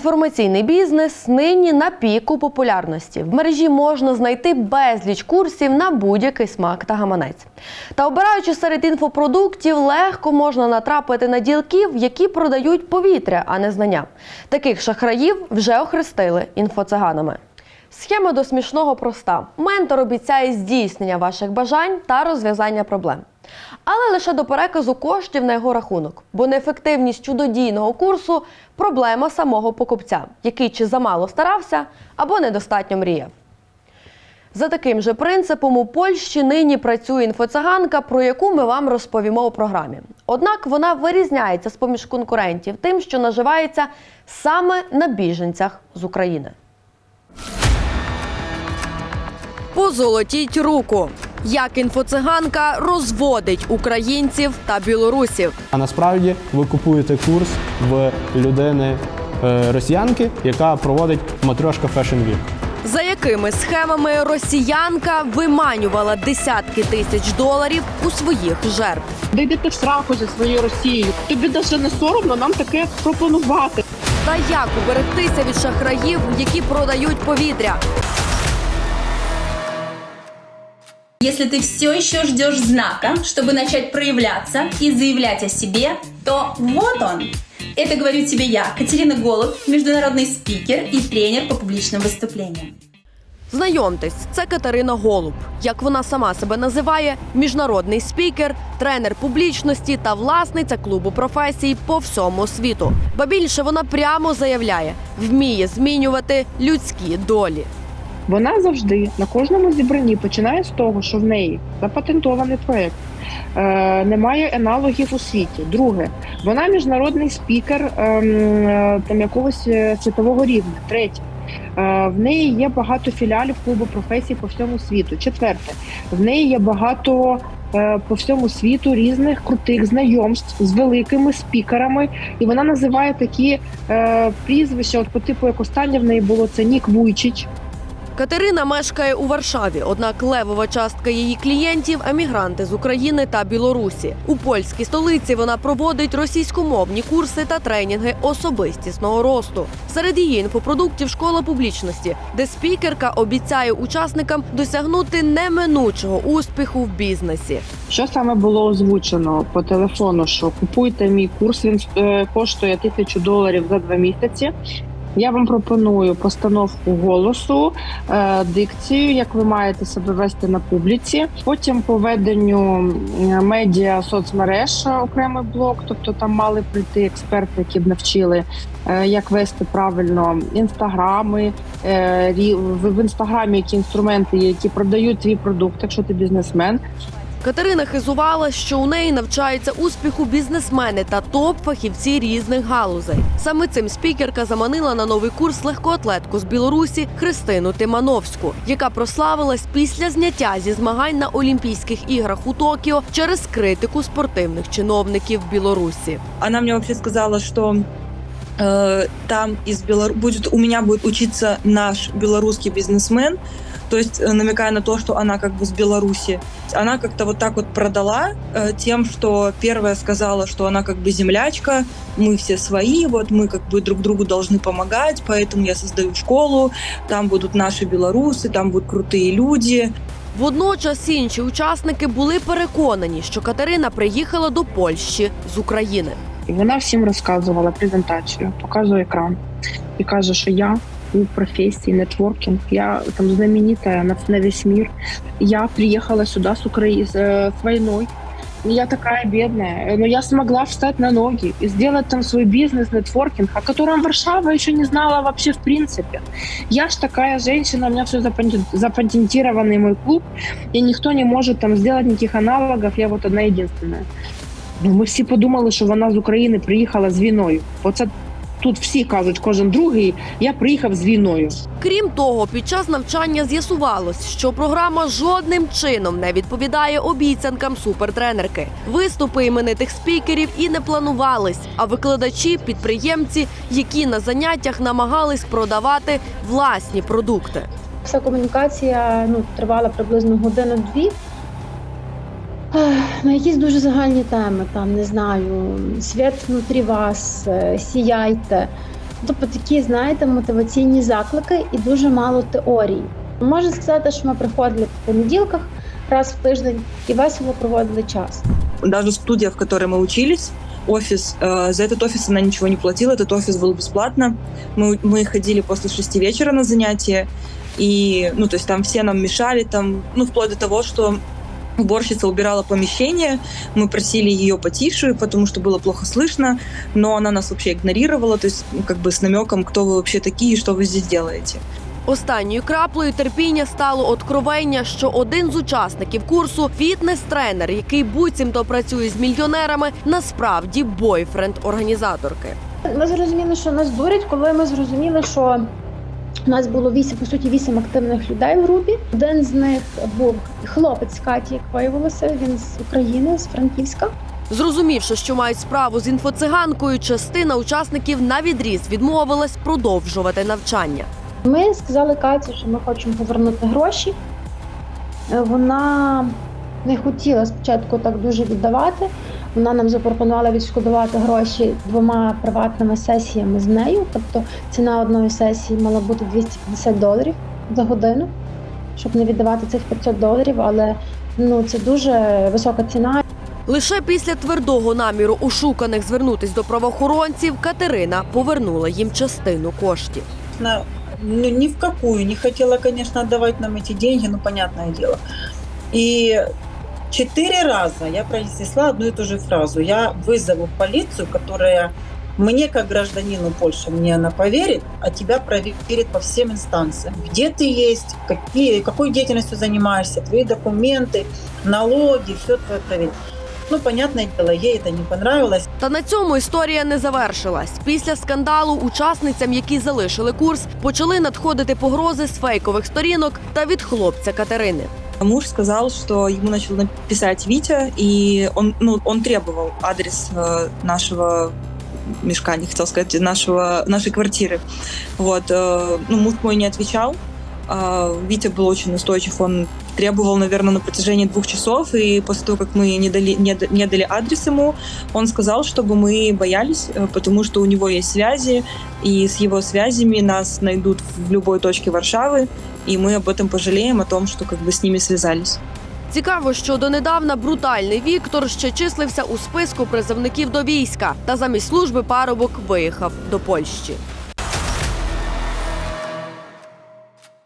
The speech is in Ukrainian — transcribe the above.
Інформаційний бізнес нині на піку популярності. В мережі можна знайти безліч курсів на будь-який смак та гаманець. Та обираючи серед інфопродуктів, легко можна натрапити на ділків, які продають повітря, а не знання. Таких шахраїв вже охрестили інфоциганами. Схема до смішного проста: ментор обіцяє здійснення ваших бажань та розв'язання проблем. Але лише до переказу коштів на його рахунок, бо неефективність чудодійного курсу проблема самого покупця, який чи замало старався або недостатньо мріяв. За таким же принципом у Польщі нині працює інфоциганка, про яку ми вам розповімо у програмі. Однак вона вирізняється з поміж конкурентів тим, що наживається саме на біженцях з України. Позолотіть руку. Як інфоциганка розводить українців та білорусів. А насправді ви купуєте курс в людини е, росіянки, яка проводить матрьошка Fashion Week. За якими схемами росіянка виманювала десятки тисяч доларів у своїх жертв. Де йдете в сраку зі своєю Росією. Тобі навіть не соромно нам таке пропонувати. Та як уберегтися від шахраїв, які продають повітря? Если ты все еще ждешь знака, чтобы начать проявляться и заявлять о себе, то вот он. Это говорю тебе я, Катерина Голуб, международный спикер и тренер по публичным выступлениям. Знайомтесь, це Катерина Голуб. Як вона сама себе називає, міжнародний спікер, тренер публічності та власниця клубу професій по всьому світу. Ба більше вона прямо заявляє, вміє змінювати людські долі. Вона завжди на кожному зібранні починає з того, що в неї запатентований проект. Е, немає аналогів у світі. Друге, вона міжнародний спікер ем, е, там якогось е, світового рівня. Третє. е, В неї є багато філіалів клубу професій по всьому світу. Четверте, в неї є багато е, по всьому світу різних крутих знайомств з великими спікерами, і вона називає такі прізвища, от по типу, як останнє в неї було це Нік Вуйчич. Катерина мешкає у Варшаві, однак левова частка її клієнтів емігранти з України та Білорусі. У польській столиці вона проводить російськомовні курси та тренінги особистісного росту. Серед її інфопродуктів школа публічності, де спікерка обіцяє учасникам досягнути неминучого успіху в бізнесі. Що саме було озвучено по телефону? Що купуйте мій курс, він е, коштує тисячу доларів за два місяці. Я вам пропоную постановку голосу, е, дикцію, як ви маєте себе вести на публіці. Потім по веденню е, медіа соцмереж е, окремий блок, тобто там мали прийти експерти, які б навчили, е, як вести правильно інстаграми. в інстаграмі які інструменти які продають твій продукт, якщо ти бізнесмен. Катерина хизувала, що у неї навчаються успіху бізнесмени та топ-фахівці різних галузей. Саме цим спікерка заманила на новий курс легкоатлетку з Білорусі Христину Тимановську, яка прославилась після зняття зі змагань на Олімпійських іграх у Токіо через критику спортивних чиновників Білорусі. она мне вообще сказала, что э, там из Белор... будет у меня будет учиться наш белорусский бизнесмен, то есть э, намекая на то, что она как бы с Беларуси. Она как-то вот так вот продала э, тем, что первая сказала, что она как бы землячка, мы все свои, вот мы как бы друг другу должны помогать, поэтому я создаю школу, там будут наши белорусы, там будут крутые люди, Водночас інші учасники були переконані, що Катерина приїхала до Польщі з України. І вона всім розказувала презентацію, показує екран і каже, що я у професії нетворкінг, я там знаменита на, на весь мир. Я приехала сюда с Украины, с, э, с войной. И Я такая бедная, но я смогла встать на ноги и сделать там свой бизнес, нетворкинг, о котором Варшава еще не знала вообще в принципе. Я ж такая женщина, у меня все запатентированный мой клуб, и никто не может там сделать никаких аналогов, я вот одна единственная. Ну, ми всі подумали, що вона з України приїхала з війною. Оце тут всі кажуть, кожен другий, я приїхав з війною. Крім того, під час навчання з'ясувалось, що програма жодним чином не відповідає обіцянкам супертренерки. Виступи іменитих спікерів і не планувались. А викладачі, підприємці, які на заняттях намагались продавати власні продукти. Вся комунікація ну, тривала приблизно годину-дві Ех, На якісь дуже загальні теми, там не знаю, світ внутрі вас, е, сіяйте. Тобто такі, знаєте, мотиваційні заклики і дуже мало теорії. Можна сказати, що ми приходили по понеділках раз в тиждень і весело проводили час. Даже студия, в которой мы учились, офис, э, за этот офис она ничего не платила, этот офис был бесплатно. Мы, мы ходили после шести вечера на занятия, и, ну, то есть там все нам мешали, там, ну, вплоть до того, что уборщица убирала помещение, мы просили ее потише, потому что было плохо слышно, но она нас вообще игнорировала, то есть ну, как бы с намеком, кто вы вообще такие и что вы здесь делаете. Останньою краплею терпіння стало откровення, що один з учасників курсу фітнес-тренер, який буцімто працює з мільйонерами, насправді бойфренд організаторки. Ми зрозуміли, що нас дурять, коли ми зрозуміли, що у нас було вісім, по суті, вісім активних людей в групі. Один з них був хлопець Каті, як виявилося. Він з України, з Франківська. Зрозумівши, що мають справу з інфоциганкою, частина учасників на відріз відмовилась продовжувати навчання. Ми сказали Каті, що ми хочемо повернути гроші. Е, Вона не хотіла спочатку так дуже віддавати. Вона нам запропонувала відшкодувати гроші двома приватними сесіями з нею. Тобто ціна одної сесії мала бути 250 доларів за годину, щоб не віддавати цих 500 доларів, але ну це дуже висока ціна. Лише після твердого наміру ушуканих звернутись до правоохоронців Катерина повернула їм частину коштів. на- ну, ни в какую не хотела, конечно, отдавать нам эти деньги, ну, понятное дело. И четыре раза я произнесла одну и ту же фразу. Я вызову полицию, которая мне, как гражданину Польши, мне она поверит, а тебя проверит по всем инстанциям. Где ты есть, какие, какой деятельностью занимаешься, твои документы, налоги, все твое проверит. Ну, понятное дело, ей это не понравилось. Та на цьому історія не завершилась. Після скандалу учасницям, які залишили курс, почали надходити погрози з фейкових сторінок та від хлопця Катерини. Муж сказал, что ему начал написать Витя, и он, ну, он требовал адрес э, нашего мешка, не хотел сказать, нашего, нашей квартиры. Вот, э, ну, муж мой не отвечал. А Витя был очень настойчив, он требовал, наверное, на протяжении двух часов, и после того, как мы не дали, не, д- не дали адрес ему, он сказал, чтобы мы боялись, э, потому что у него есть связи, и с его связями нас найдут в любой точке Варшавы, и мы об этом пожалеем, о том, что как бы с ними связались. Цікаво, що донедавна брутальний Віктор ще числився у списку призовників до війська, та замість служби парубок виїхав до Польщі.